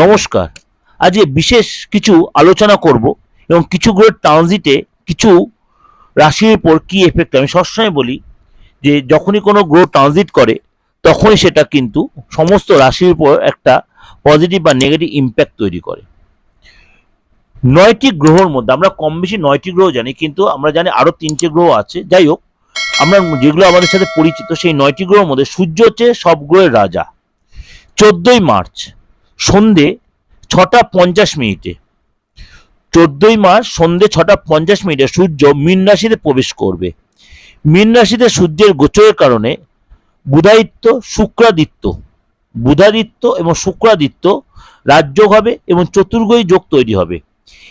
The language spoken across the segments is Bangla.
নমস্কার। আজকে বিশেষ কিছু আলোচনা করব এবং কিছু গ্রহের ট্রানজিটে কিছু রাশির উপর কী এফেক্ট আমি সবসময় বলি যে যখনই কোনো গ্রহ ট্রানজিট করে, তখনই সেটা কিন্তু সমস্ত রাশির উপর একটা পজিটিভ বা নেগেটিভ ইম্প্যাক্ট তৈরি করে। নয়টি গ্রহর মধ্যে, আমরা কম বেশি নয়টি গ্রহ জানি, কিন্তু আমরা জানি আরও তিনটে গ্রহ আছে। যাই হোক, আমরা যেগুলো আমাদের সাথে পরিচিত, সেই নয়টি গ্রহের মধ্যে সূর্য হচ্ছে সব গ্রহের রাজা। চোদ্দই মার্চ সন্ধে ছটা পঞ্চাশ মিনিটে। চোদ্দই মার্চ সন্ধে ছটা পঞ্চাশ মিনিটে সূর্য মীন রাশিতে প্রবেশ করবে। মীন রাশিতে সূর্যের গোচরের কারণে বুধাদিত্য শুক্রাদিত্য। বুধাদিত্য এবং শুক্রাদিত্য রাজযোগ হবে এবং চতুর্গই যোগ তৈরি হবে।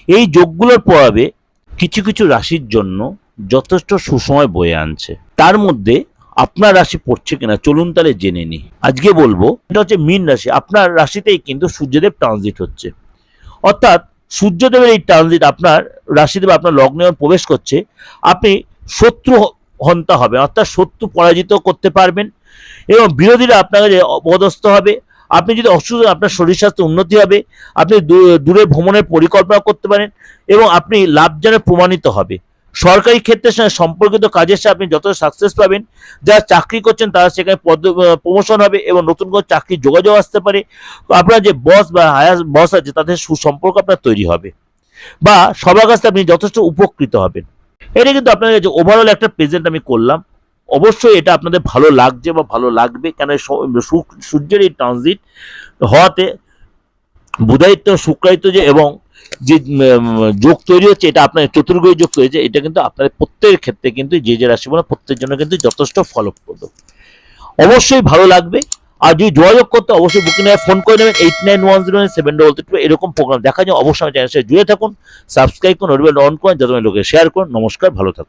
এই যোগগুলোর প্রভাবে কিছু কিছু রাশির জন্য যথেষ্ট সুসময় বয়ে আনছে। তার মধ্যে আপনার রাশি পড়ছে কিনা চলুন তাহলে জেনে নি আজকে বলব, এটা হচ্ছে মীন রাশি। আপনার রাশিতেই কিন্তু সূর্যদেব ট্রানজিট হচ্ছে। অর্থাৎ সূর্যদেবের এই ট্রানজিট আপনার রাশিদেব আপনার লগ্নে প্রবেশ করছে, আপনি শত্রু হন্তা হবে অর্থাৎ শত্রু পরাজিত করতে পারবেন এবং বিরোধীরা আপনার কাছে অপদস্থ হবে, আপনি যদি অসুস্থ আপনার শরীর স্বাস্থ্য উন্নতি হবে, আপনি দূরে ভ্রমণের পরিকল্পনা করতে পারেন এবং আপনি লাভজনক প্রমাণিত হবে। সরকারি ক্ষেত্রের সঙ্গে সম্পর্কিত কাজের সাথে আপনি যত সাকসেস পাবেন যারা চাকরি করছেন তারা সেখানে পদ প্রমোশন হবে এবং নতুন কোনো চাকরির যোগাযোগ আসতে পারে। আপনার যে বস বা হায়ার বস আছে, তাদের সুসম্পর্ক আপনার তৈরি হবে বা সবার কাছে আপনি যথেষ্ট উপকৃত হবেন। এটা কিন্তু আপনাদের কাছে ওভারঅল একটা প্রেজেন্ট আমি করলাম। অবশ্যই এটা আপনাদের ভালো লাগছে বা ভালো লাগবে, কেন সূর্যের এই ট্রানজিট হওয়াতে বুধায়িত্ব শুক্রায়িত্ব যে এবং যে যোগ তৈরি হচ্ছে, এটা আপনার চতুর্গই যোগ তৈরি হচ্ছে, এটা কিন্তু আপনার প্রত্যেকের ক্ষেত্রে কিন্তু যে যে রাশি বলে প্রত্যেকের জন্য কিন্তু যথেষ্ট ফলপ্রদ অবশ্যই ভালো লাগবে। আর যদি যোগাযোগ করতে অবশ্যই বুকিং নিয়ে ফোন করে নেবেন eight nine one zero seven double three এরকম প্রোগ্রাম দেখা যায় অবশ্যই আমার চ্যানেল সাথে জুড়ে থাকুন সাবস্ক্রাইব করুন নোটিফিকেশন অন করুন যাতে লোকে শেয়ার করুন, নমস্কার, ভালো থাকুন।